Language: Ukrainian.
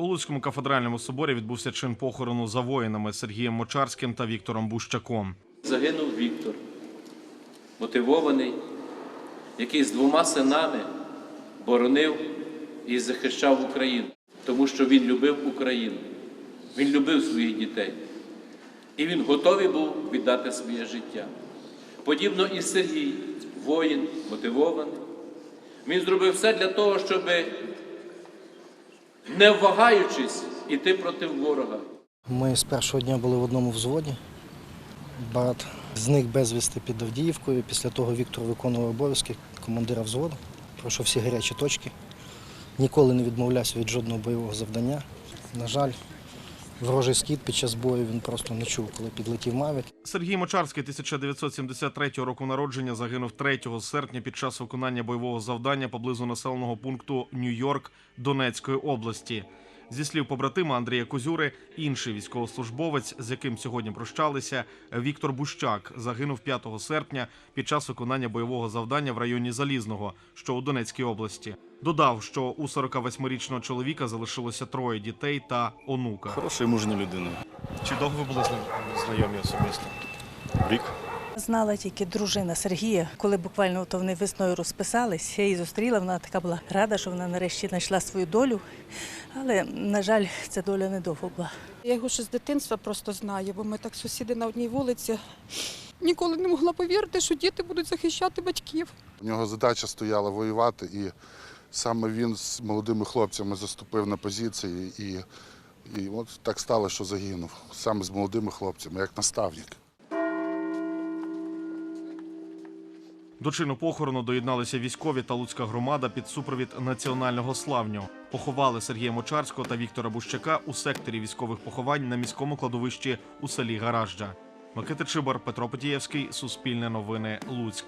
У Луцькому кафедральному соборі відбувся чин похорону за воїнами Сергієм Мочарським та Віктором Бущаком. Загинув Віктор, мотивований, який з двома синами боронив і захищав Україну, тому що він любив Україну, він любив своїх дітей. І він готовий був віддати своє життя. Подібно і Сергій, воїн, мотивований. Він зробив все для того, щоб, не вагаючись, іти проти ворога. Ми з першого дня були в одному взводі. Брат зник безвісти під Авдіївкою. Після того Віктор виконував обов'язки командира взводу, пройшов всі гарячі точки. Ніколи не відмовлявся від жодного бойового завдання. На жаль, ворожий скіт під час бою він просто не чув, коли підлетів Мавік. Сергій Мочарський 1973 року народження загинув 3 серпня під час виконання бойового завдання поблизу населеного пункту Нью-Йорк Донецької області. Зі слів побратима Андрія Козюри, інший військовослужбовець, з яким сьогодні прощалися, Віктор Бущак, загинув 5 серпня під час виконання бойового завдання в районі Залізного, що у Донецькій області. Додав, що у 48-річного чоловіка залишилося троє дітей та онука. Хороша і мужня людина. Чи довго ви були знайомі особисто? Рік. Знала тільки дружина Сергія, коли буквально то вони весною розписались. Я її зустріла. Вона така була рада, що вона нарешті знайшла свою долю. Але, на жаль, ця доля недовго була. Я його ще з дитинства просто знаю, бо ми так сусіди на одній вулиці. Ніколи не могла повірити, що діти будуть захищати батьків. У нього задача стояла воювати, і саме він з молодими хлопцями заступив на позиції. І, і от так стало, що загинув. Саме з молодими хлопцями, як наставник. До чину похорону доєдналися військові та луцька громада під супровід національного славню. Поховали Сергія Мочарського та Віктора Бущака у секторі військових поховань на міському кладовищі у селі Гаражджа. Микита Чибар, Петро Потієвський, Суспільне новини, Луцьк.